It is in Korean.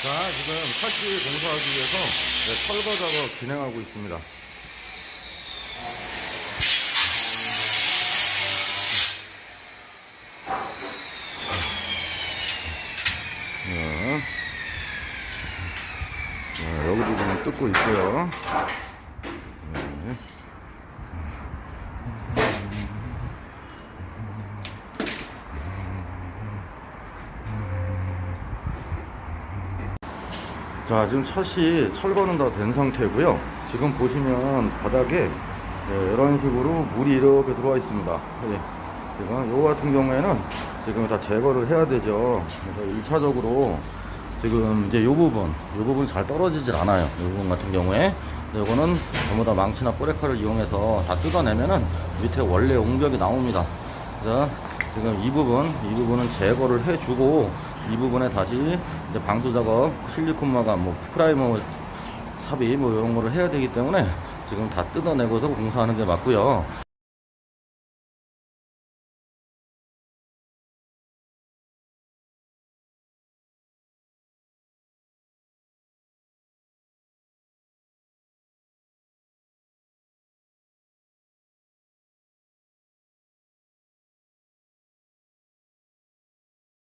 자, 지금 샷시 공사하기 위해서 네, 철거 작업 진행하고 있습니다. 네. 네, 여기 부분은 뜯고 있고요. 네. 자, 지금 샷이 철거는 다 된 상태고요. 지금 보시면 바닥에 네, 이런 식으로 물이 이렇게 들어와 있습니다. 네. 지금 요거 같은 경우에는 지금 다 제거를 해야 되죠. 그래서 1차적으로 지금 이제 요 부분, 요 부분 잘 떨어지질 않아요. 요 부분 같은 경우에. 요거는 전부 다 망치나 뿌레카를 이용해서 다 뜯어내면은 밑에 원래 옹벽이 나옵니다. 그래서 지금 이 부분, 이 부분은 제거를 해주고 이 부분에 다시 이제 방수 작업, 실리콘 마감, 뭐 프라이머 삽입 뭐 이런 거를 해야 되기 때문에 지금 다 뜯어내고서 공사하는 게 맞고요.